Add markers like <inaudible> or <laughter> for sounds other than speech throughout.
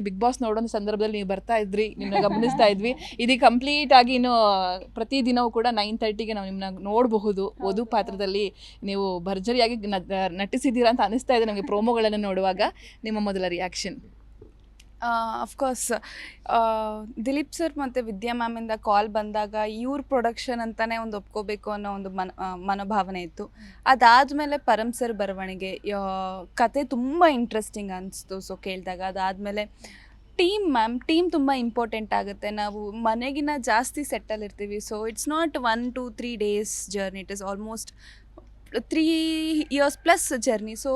Big boss ನೋಡೋ ಸಂದರ್ಭದಲ್ಲಿ ನೀವು ಬರ್ತಾ ಇದ್ರಿ ನಿಮ್ಮನ್ನ ಗಮನಿಸ್ತಾ ಇದ್ವಿ. ಇದು ಕಂಪ್ಲೀಟ್ ಆಗಿ ಇನ್ನು ಪ್ರತಿ ದಿನವೂ ಕೂಡ ನೈನ್ ತರ್ಟಿಗೆ ನಾವು ನಿಮ್ಮನ್ನ ನೋಡಬಹುದು. ವಧು ಪಾತ್ರದಲ್ಲಿ ನೀವು ಭರ್ಜರಿಯಾಗಿ ನಟಿಸಿದ್ದೀರಾ ಅಂತ ಅನಿಸ್ತಾ ಇದೆ ನಮಗೆ ಪ್ರೋಮೋಗಳನ್ನು ನೋಡುವಾಗ. ನಿಮ್ಮ ಮೊದಲ ರಿಯಾಕ್ಷನ್ ಅಫ್ಕೋರ್ಸ್ ದಿಲೀಪ್ ಸರ್ ಮತ್ತು ವಿದ್ಯಾ ಮ್ಯಾಮಿಂದ ಕಾಲ್ ಬಂದಾಗ ಇವ್ರ ಪ್ರೊಡಕ್ಷನ್ ಅಂತಲೇ ಒಂದು ಒಪ್ಕೋಬೇಕು ಅನ್ನೋ ಒಂದು ಮನ ಮನೋಭಾವನೆ ಇತ್ತು. ಅದಾದಮೇಲೆ ಪರಮ್ ಸರ್ ಬರವಣಿಗೆ ಕತೆ ತುಂಬ ಇಂಟ್ರೆಸ್ಟಿಂಗ್ ಅನಿಸ್ತು ಸೊ ಕೇಳಿದಾಗ. ಅದಾದಮೇಲೆ ಟೀಮ್ ಮ್ಯಾಮ್ ಟೀಮ್ ತುಂಬ ಇಂಪಾರ್ಟೆಂಟ್ ಆಗುತ್ತೆ. ನಾವು ಮನೆಗಿನ ಜಾಸ್ತಿ ಸೆಟ್ಟಲ್ಲಿ ಇರ್ತೀವಿ. So it's not one two three days journey it is almost three years plus journey so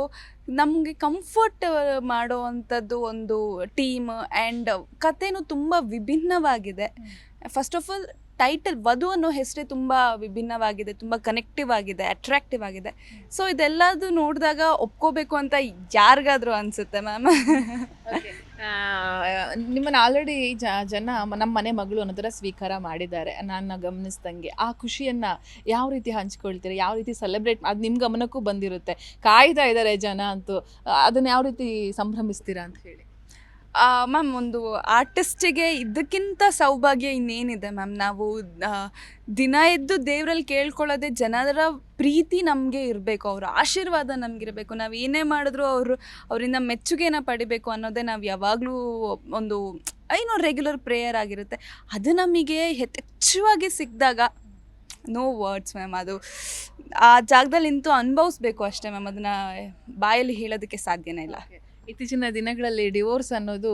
ನಮಗೆ ಕಂಫರ್ಟ್ ಮಾಡೋ ಅಂಥದ್ದು ಒಂದು ಟೀಮ್ ಆ್ಯಂಡ್ ಕಥೆನೂ ತುಂಬ ವಿಭಿನ್ನವಾಗಿದೆ. ಫಸ್ಟ್ ಆಫ್ ಆಲ್ ಟೈಟಲ್ ವಧು ಅನ್ನೋ ಹೆಸರೇ ತುಂಬ ವಿಭಿನ್ನವಾಗಿದೆ ತುಂಬ ಕನೆಕ್ಟಿವ್ ಆಗಿದೆ ಅಟ್ರಾಕ್ಟಿವ್ ಆಗಿದೆ. ಸೊ ಇದೆಲ್ಲದೂ ನೋಡಿದಾಗ ಒಪ್ಕೋಬೇಕು ಅಂತ ಯಾರಿಗಾದ್ರೂ ಅನಿಸುತ್ತೆ ಮ್ಯಾಮ್ <laughs> ನಿಮ್ಮನ್ನ ಆಲ್ರೆಡಿ ಜನ ನಮ್ಮ ಮನೆ ಮಗಳು ಅನ್ನೋದರ ಸ್ವೀಕಾರ ಮಾಡಿದ್ದಾರೆ. ನಾನು ಗಮನಿಸ್ದಂಗೆ. ಆ ಖುಷಿಯನ್ನ ಯಾವ ರೀತಿ ಹಂಚ್ಕೊಳ್ತೀರಾ? ಯಾವ ರೀತಿ ಸೆಲೆಬ್ರೇಟ್ ಅದು ನಿಮ್ಮ ಗಮನಕ್ಕೂ ಬಂದಿರುತ್ತೆ. ಕಾಯ್ತಾ ಇದ್ದಾರೆ ಜನ ಅಂತೂ. ಅದನ್ನ ಯಾವ ರೀತಿ ಸಂಭ್ರಮಿಸ್ತೀರಾ ಅಂತ ಹೇಳಿ. ಮ್ಯಾಮ್, ಒಂದು ಆರ್ಟಿಸ್ಟಿಗೆ ಇದಕ್ಕಿಂತ ಸೌಭಾಗ್ಯ ಇನ್ನೇನಿದೆ ಮ್ಯಾಮ್? ನಾವು ದಿನ ಎದ್ದು ದೇವರಲ್ಲಿ ಕೇಳ್ಕೊಳ್ಳೋದೇ ಜನರ ಪ್ರೀತಿ ನಮಗೆ ಇರಬೇಕು, ಅವ್ರ ಆಶೀರ್ವಾದ ನಮಗಿರಬೇಕು. ನಾವು ಏನೇ ಮಾಡಿದ್ರು ಅವರು ಅವರಿಂದ ಮೆಚ್ಚುಗೆನ ಪಡಿಬೇಕು ಅನ್ನೋದೇ ನಾವು ಯಾವಾಗಲೂ ಒಂದು, ಏನೋ ರೆಗ್ಯುಲರ್ ಪ್ರೇಯರ್ ಆಗಿರುತ್ತೆ. ಅದು ನಮಗೆ ಯಥೇಚ್ಛವಾಗಿ ಸಿಕ್ಕಿದಾಗ ನೋ ವರ್ಡ್ಸ್ ಮ್ಯಾಮ್ ಅದು. ಆ ಜಾಗದಲ್ಲಿ ನಿಂತು ಅನುಭವಿಸ್ಬೇಕು ಅಷ್ಟೇ ಮ್ಯಾಮ್, ಅದನ್ನು ಬಾಯಲ್ಲಿ ಹೇಳೋದಕ್ಕೆ ಸಾಧ್ಯನೇ ಇಲ್ಲ. ಇತ್ತೀಚಿನ ದಿನಗಳಲ್ಲಿ ಡಿವೋರ್ಸ್ ಅನ್ನೋದು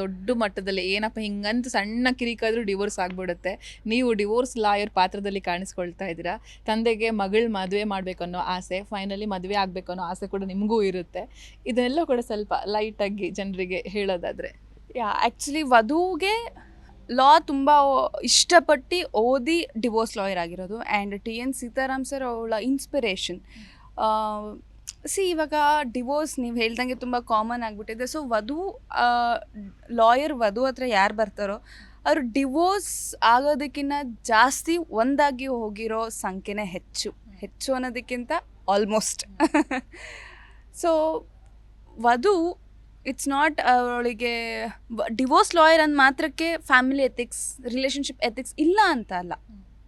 ದೊಡ್ಡ ಮಟ್ಟದಲ್ಲಿ ಏನಪ್ಪ ಹಿಂಗಂತ ಸಣ್ಣ ಕಿರಿಕಾದರೂ ಡಿವೋರ್ಸ್ ಆಗ್ಬಿಡುತ್ತೆ. ನೀವು ಡಿವೋರ್ಸ್ ಲಾಯರ್ ಪಾತ್ರದಲ್ಲಿ ಕಾಣಿಸ್ಕೊಳ್ತಾ ಇದ್ದೀರಾ? ತಂದೆಗೆ ಮಗಳು ಮದುವೆ ಮಾಡಬೇಕು ಅನ್ನೋ ಆಸೆ, ಫೈನಲಿ ಮದುವೆ ಆಗಬೇಕು ಅನ್ನೋ ಆಸೆ ಕೂಡ ನಿಮಗೂ ಇರುತ್ತೆ. ಇದೆಲ್ಲ ಕೂಡ ಸ್ವಲ್ಪ ಲೈಟಾಗಿ ಜನರಿಗೆ ಹೇಳೋದಾದರೆ. ಯಾ ಆ್ಯಕ್ಚುಲಿ ವಧುಗೆ ಲಾ ತುಂಬ ಇಷ್ಟಪಟ್ಟು ಓದಿ ಡಿವೋರ್ಸ್ ಲಾಯರ್ ಆಗಿರೋದು. And T N Sitaram sir ಅವಳ ಇನ್ಸ್ಪಿರೇಷನ್ ಸಿ ಇವಾಗ ಡಿವೋರ್ಸ್ ನೀವು ಹೇಳ್ದಂಗೆ ತುಂಬ ಕಾಮನ್ ಆಗಿಬಿಟ್ಟಿದೆ. ಸೊ ವಧು ಲಾಯರ್ ವಧು ಹತ್ರ ಯಾರು ಬರ್ತಾರೋ, ಅವರು ಡಿವೋರ್ಸ್ ಆಗೋದಕ್ಕಿಂತ ಜಾಸ್ತಿ ಒಂದಾಗಿ ಹೋಗಿರೋ ಸಂಖ್ಯೆನೇ ಹೆಚ್ಚು. ಹೆಚ್ಚು ಅನ್ನೋದಕ್ಕಿಂತ almost so <laughs> Vadhu it's not ಅವಳಿಗೆ ಡಿವೋರ್ಸ್ ಲಾಯರ್ ಅಂದ ಮಾತ್ರಕ್ಕೆ ಫ್ಯಾಮಿಲಿ ಎಥಿಕ್ಸ್ ರಿಲೇಷನ್ಶಿಪ್ ಎಥಿಕ್ಸ್ ಇಲ್ಲ ಅಂತ ಅಲ್ಲ.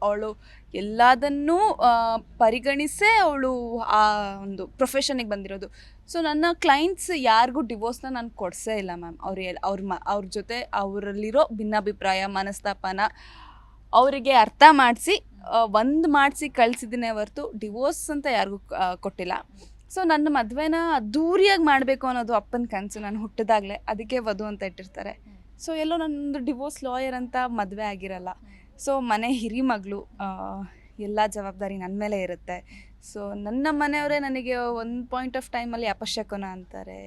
ಅವಳು ಎಲ್ಲದನ್ನೂ ಪರಿಗಣಿಸೇ ಅವಳು ಆ ಒಂದು ಪ್ರೊಫೆಷನಿಗೆ ಬಂದಿರೋದು. ಸೊ ನನ್ನ ಕ್ಲೈಂಟ್ಸ್ ಯಾರಿಗೂ ಡಿವೋರ್ಸ್ನ ನಾನು ಕೊಡಿಸೇ ಇಲ್ಲ ಮ್ಯಾಮ್ ಅವ್ರು ಅವ್ರ ಮ, ಅವ್ರ ಜೊತೆ ಅವರಲ್ಲಿರೋ ಭಿನ್ನಾಭಿಪ್ರಾಯ, ಮನಸ್ತಾಪನ ಅವರಿಗೆ ಅರ್ಥ ಮಾಡಿಸಿ ಒಂದು ಮಾಡಿಸಿ ಕಳಿಸಿದ್ದೀನಿ ಹೊರತು ಡಿವೋರ್ಸ್ ಅಂತ ಯಾರಿಗೂ ಕೊಟ್ಟಿಲ್ಲ. ಸೊ ನನ್ನ ಮದುವೆನ ಅದ್ದೂರಿಯಾಗಿ ಮಾಡಬೇಕು ಅನ್ನೋದು ಅಪ್ಪನ ಕನಸು. ನಾನು ಹುಟ್ಟಿದಾಗಲೇ. ಅದಕ್ಕೆ ವಧು ಅಂತ ಇಟ್ಟಿರ್ತಾರೆ. ಸೊ ಎಲ್ಲೋ ನನ್ನೊಂದು ಡಿವೋರ್ಸ್ ಲಾಯರ್ ಅಂತ ಮದುವೆ ಆಗಿರಲ್ಲ. ಸೊ ಮನೆ ಹಿರಿ ಮಗಳು ಎಲ್ಲ ಜವಾಬ್ದಾರಿ ನನ್ನ ಮೇಲೆ ಇರುತ್ತೆ. ಸೊ ನನ್ನ ಮನೆಯವರೇ ನನಗೆ ಒಂದು ಪಾಯಿಂಟ್ ಆಫ್ ಟೈಮಲ್ಲಿ ಅಪಶಕುನ ಅಂತಾರೆ,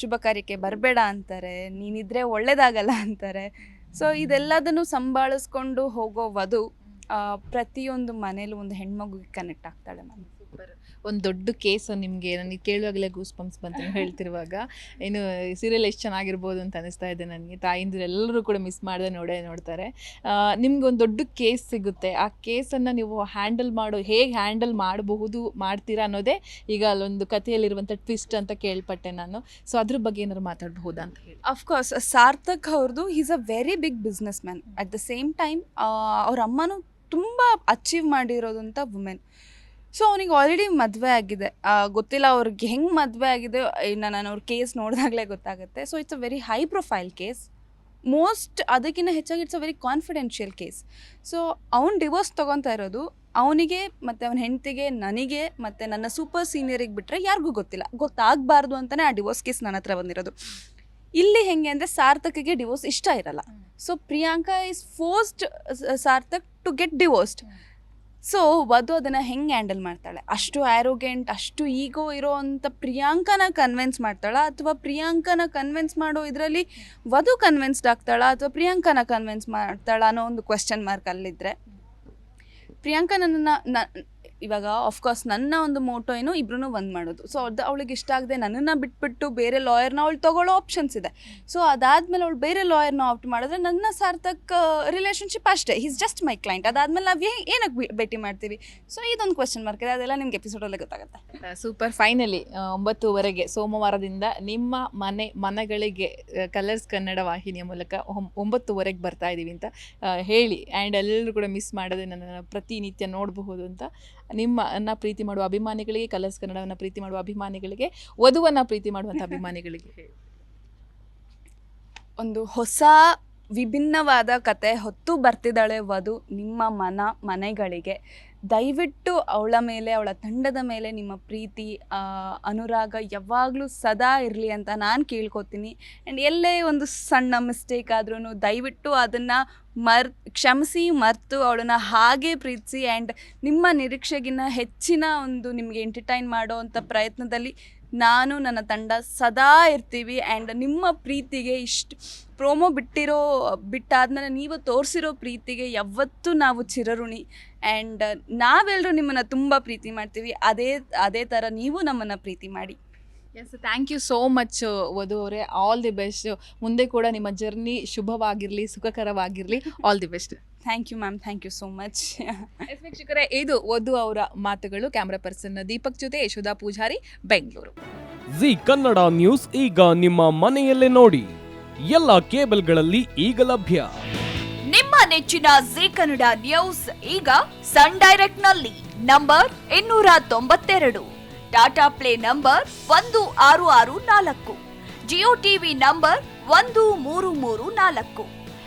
ಶುಭ ಕಾರ್ಯಕ್ಕೆ ಬರಬೇಡ ಅಂತಾರೆ, ನೀನಿದ್ರೆ ಒಳ್ಳೇದಾಗಲ್ಲ ಅಂತಾರೆ. ಸೊ ಇದೆಲ್ಲದನ್ನು ಸಂಭಾಳಿಸ್ಕೊಂಡು ಹೋಗೋ ವಧು ಪ್ರತಿಯೊಂದು ಮನೇಲೂ ಒಂದು ಹೆಣ್ಮಗುಗೆ ಕನೆಕ್ಟ್ ಆಗ್ತಾಳೆ ಮ್ಯಾಮ್ ಒಂದು ದೊಡ್ಡ ಕೇಸ್ ನಿಮಗೆ, ನನಗೆ ಕೇಳುವಾಗಲೇ ಗೂಸ್ ಪಂಪ್ಸ್ ಬಂತು ಹೇಳ್ತಿರುವಾಗ. ಏನು ಸೀರಿಯಲ್ ಎಷ್ಟು ಚೆನ್ನಾಗಿರ್ಬೋದು ಅಂತ ಅನಿಸ್ತಾ ಇದೆ ನನಗೆ. ತಾಯಿಂದಿರು ಎಲ್ಲರೂ ಕೂಡ ಮಿಸ್ ಮಾಡದೆ ನೋಡೇ ನೋಡ್ತಾರೆ. ನಿಮ್ಗೆ ಒಂದು ದೊಡ್ಡ ಕೇಸ್ ಸಿಗುತ್ತೆ. ಆ ಕೇಸನ್ನು ನೀವು ಹ್ಯಾಂಡಲ್ ಮಾಡೋ, ಹೇಗೆ ಹ್ಯಾಂಡಲ್ ಮಾಡಬಹುದು, ಮಾಡ್ತೀರಾ ಅನ್ನೋದೇ ಈಗ ಅಲ್ಲೊಂದು ಕಥೆಯಲ್ಲಿರುವಂಥ ಟ್ವಿಸ್ಟ್ ಅಂತ ಕೇಳ್ಪಟ್ಟೆ ನಾನು. ಸೊ ಅದ್ರ ಬಗ್ಗೆ ಏನಾದ್ರು ಮಾತಾಡಬಹುದಾ ಅಂತ ಹೇಳಿ. ಅಫ್ಕೋರ್ಸ್ ಸಾರ್ಥಕ್ ಅವ್ರದ್ದು is a very big business man at the same time ಅವ್ರ ಅಮ್ಮನೂ ತುಂಬ ಅಚೀವ್ ಮಾಡಿರೋದಂಥ ವುಮೆನ್ ಸೊ ಅವ್ನಿಗೆ ಆಲ್ರೆಡಿ ಮದುವೆ ಆಗಿದೆ. ಗೊತ್ತಿಲ್ಲ ಅವ್ರಿಗೆ ಹೆಂಗೆ ಮದುವೆ ಆಗಿದೆ ಇನ್ನು ನಾನು ಅವ್ರ ಕೇಸ್ ನೋಡಿದಾಗಲೇ ಗೊತ್ತಾಗುತ್ತೆ. So it's a very high profile case most ಅದಕ್ಕಿಂತ ಹೆಚ್ಚಾಗಿ it's a very confidential case so ಅವ್ನು ಡಿವೋರ್ಸ್ ತೊಗೊತಾ ಇರೋದು, ಅವನಿಗೆ ಮತ್ತು ಅವನ ಹೆಂಡತಿಗೆ, ನನಗೆ ಮತ್ತು ನನ್ನ ಸೂಪರ್ ಸೀನಿಯರಿಗೆ ಬಿಟ್ಟರೆ ಯಾರಿಗೂ ಗೊತ್ತಿಲ್ಲ. ಗೊತ್ತಾಗಬಾರ್ದು ಅಂತಲೇ ಆ ಡಿವೋರ್ಸ್ ಕೇಸ್ ನನ್ನ ಹತ್ರ ಬಂದಿರೋದು. ಇಲ್ಲಿ ಹೆಂಗೆ ಅಂದರೆ ಸಾರ್ಥಕಿಗೆ ಡಿವೋರ್ಸ್ ಇಷ್ಟ ಇರಲ್ಲ. So Priyanka is forced Sarthak to get divorced so Vadhu ಅದನ್ನು ಹೆಂಗೆ ಹ್ಯಾಂಡಲ್ ಮಾಡ್ತಾಳೆ? ಅಷ್ಟು ಆ್ಯರೋಗೆಂಟ್ ಅಷ್ಟು ಈಗೋ ಇರೋ ಅಂಥ ಪ್ರಿಯಾಂಕನ ಕನ್ವಿನ್ಸ್ ಮಾಡ್ತಾಳ? ಅಥವಾ ಪ್ರಿಯಾಂಕನ ಕನ್ವಿನ್ಸ್ ಮಾಡೋ ಇದರಲ್ಲಿ ವಧು ಕನ್ವಿನ್ಸ್ಡ್ ಆಗ್ತಾಳ? ಅಥವಾ ಪ್ರಿಯಾಂಕನ ಕನ್ವಿನ್ಸ್ ಮಾಡ್ತಾಳ ಅನ್ನೋ ಒಂದು ಕ್ವೆಶ್ಚನ್ ಮಾರ್ಕ್ ಅಲ್ಲಿದ್ದರೆ ಪ್ರಿಯಾಂಕ ನನ್ನನ್ನು ಇವಾಗ ಆಫ್ಕೋರ್ಸ್ ನನ್ನ ಒಂದು ಮೋಟೋ ಏನು ಇಬ್ರು ಒಂದು ಮಾಡೋದು. ಸೊ ಅದು ಅವಳಿಗೆ ಇಷ್ಟ ಆಗದೆ ನನ್ನನ್ನು ಬಿಟ್ಬಿಟ್ಟು ಬೇರೆ ಲಾಯರ್ನ ಅವಳು ತಗೊಳ್ಳೋ ಆಪ್ಷನ್ಸ್ ಇದೆ. ಸೊ ಅದಾದಮೇಲೆ ಅವಳು ಬೇರೆ ಲಾಯರ್ನ ಆಪ್ಟ್ ಮಾಡಿದ್ರೆ ನನ್ನ ಸಾರ್ಥಕ್ ರಿಲೇಷನ್ಶಿಪ್ ಅಷ್ಟೇ. ಈಸ್ ಜಸ್ಟ್ ಮೈ ಕ್ಲೈಂಟ್ ಅದಾದಮೇಲೆ ನಾವು ಏನಕ್ಕೆ ಭೇಟಿ ಮಾಡ್ತೀವಿ? ಸೊ ಇದೊಂದು ಕ್ವಶನ್ ಮಾರ್ಕ್ ಇದೆ. ಅದೆಲ್ಲ ನಿಮ್ಗೆ ಎಪಿಸೋಡಲ್ಲೇ ಗೊತ್ತಾಗುತ್ತೆ. ಸೂಪರ್ ಫೈನಲಿ ಒಂಬತ್ತುವರೆಗೆ, ಸೋಮವಾರದಿಂದ ನಿಮ್ಮ ಮನೆ, ಮನಗಳಿಗೆ ಕಲರ್ಸ್ ಕನ್ನಡ ವಾಹಿನಿಯ ಮೂಲಕ ಒಂಬತ್ತುವರೆಗೆ ಬರ್ತಾ ಇದ್ದೀವಿ ಅಂತ ಹೇಳಿ. ಆ್ಯಂಡ್ ಎಲ್ಲರೂ ಕೂಡ ಮಿಸ್ ಮಾಡದೆ ನನ್ನನ್ನು ಪ್ರತಿನಿತ್ಯ ನೋಡಬಹುದು ಅಂತ ನಿಮ್ಮನ್ನ ಪ್ರೀತಿ ಮಾಡುವ ಅಭಿಮಾನಿಗಳಿಗೆ, ಕಲರ್ಸ್ ಕನ್ನಡವನ್ನು ಪ್ರೀತಿ ಮಾಡುವ ಅಭಿಮಾನಿಗಳಿಗೆ, ವಧುವನ್ನು ಪ್ರೀತಿ ಮಾಡುವಂಥ ಅಭಿಮಾನಿಗಳಿಗೆ ಒಂದು ಹೊಸ ವಿಭಿನ್ನವಾದ ಕತೆ ಹೊತ್ತು ಬರ್ತಿದ್ದಾಳೆ ವಧು ನಿಮ್ಮ ಮನ ಮನೆಗಳಿಗೆ. ದಯವಿಟ್ಟು ಅವಳ ಮೇಲೆ, ಅವಳ ತಂಡದ ಮೇಲೆ ನಿಮ್ಮ ಪ್ರೀತಿ ಅನುರಾಗ ಯಾವಾಗಲೂ ಸದಾ ಇರಲಿ ಅಂತ ನಾನು ಕೇಳ್ಕೊತೀನಿ. ಆ್ಯಂಡ್ ಎಲ್ಲೇ ಒಂದು ಸಣ್ಣ ಮಿಸ್ಟೇಕ್ ಆದ್ರೂ ದಯವಿಟ್ಟು ಅದನ್ನು ಮರ್, ಕ್ಷಮಿಸಿ ಮರೆತು ಅವಳನ್ನ ಹಾಗೆ ಪ್ರೀತಿಸಿ ಆ್ಯಂಡ್ ನಿಮ್ಮ ನಿರೀಕ್ಷೆಗಿನ್ನ ಹೆಚ್ಚಿನ ಒಂದು ನಿಮಗೆ ಎಂಟರ್ಟೈನ್ ಮಾಡೋ ಅಂಥ ಪ್ರಯತ್ನದಲ್ಲಿ ನಾನು ನನ್ನ ತಂಡ ಸದಾ ಇರ್ತೀವಿ ಆ್ಯಂಡ್ ನಿಮ್ಮ ಪ್ರೀತಿಗೆ ಇಷ್ಟು ಪ್ರೋಮೋ ಬಿಟ್ಟಿರೋ, ಬಿಟ್ಟಾದ್ಮೇಲೆ ನೀವು ತೋರಿಸಿರೋ ಪ್ರೀತಿಗೆ ಯಾವತ್ತೂ ನಾವು ಚಿರಋಣಿ ಆ್ಯಂಡ್ ನಾವೆಲ್ಲರೂ ನಿಮ್ಮನ್ನು ತುಂಬ ಪ್ರೀತಿ ಮಾಡ್ತೀವಿ. ಅದೇ ಅದೇ ಥರ ನೀವು ನಮ್ಮನ್ನು ಪ್ರೀತಿ ಮಾಡಿ. Yes thank you so much Vadhu ಅವರೇ. ಆಲ್ ದಿ ಬೆಸ್ಟ್ ಮುಂದೆ ಕೂಡ ನಿಮ್ಮ ಜರ್ನಿ ಶುಭವಾಗಿರಲಿ, ಸುಖಕರವಾಗಿರಲಿ. All the best thank you ma'am thank you so much yes ವೀಕ್ಷಕರೇ ಇದು ವಧು ಅವರ ಮಾತುಗಳು. ಕ್ಯಾಮ್ರಾ ಪರ್ಸನ್ ದೀಪಕ್ ಜೊತೆ ಯಶೋಧಾ ಪೂಜಾರಿ ಬೆಂಗಳೂರು. ಜಿ ಕನ್ನಡ ನ್ಯೂಸ್ ಈಗ ನಿಮ್ಮ ಮನೆಯಲ್ಲೇ ನೋಡಿ. ಎಲ್ಲ ಕೇಬಲ್ಗಳಲ್ಲಿ ಈಗ ಲಭ್ಯ. ನಿಮ್ಮ ನೆಚ್ಚಿನ ಜಿ ಕನ್ನಡ ನ್ಯೂಸ್ ಈಗ ಸನ್ ಡೈರೆಕ್ಟ್ನಲ್ಲಿ ನಂಬರ್ ಇನ್ನೂರ ತೊಂಬತ್ತೆರಡು. ಟಾಟಾ ಪ್ಲೇ ನಂಬರ್ ಒಂದು ಆರು ಆರು ನಾಲ್ಕು. ಜಿಯೋ ಟಿವಿ ನಂಬರ್ ಒಂದು ಮೂರು ಮೂರು ನಾಲ್ಕು.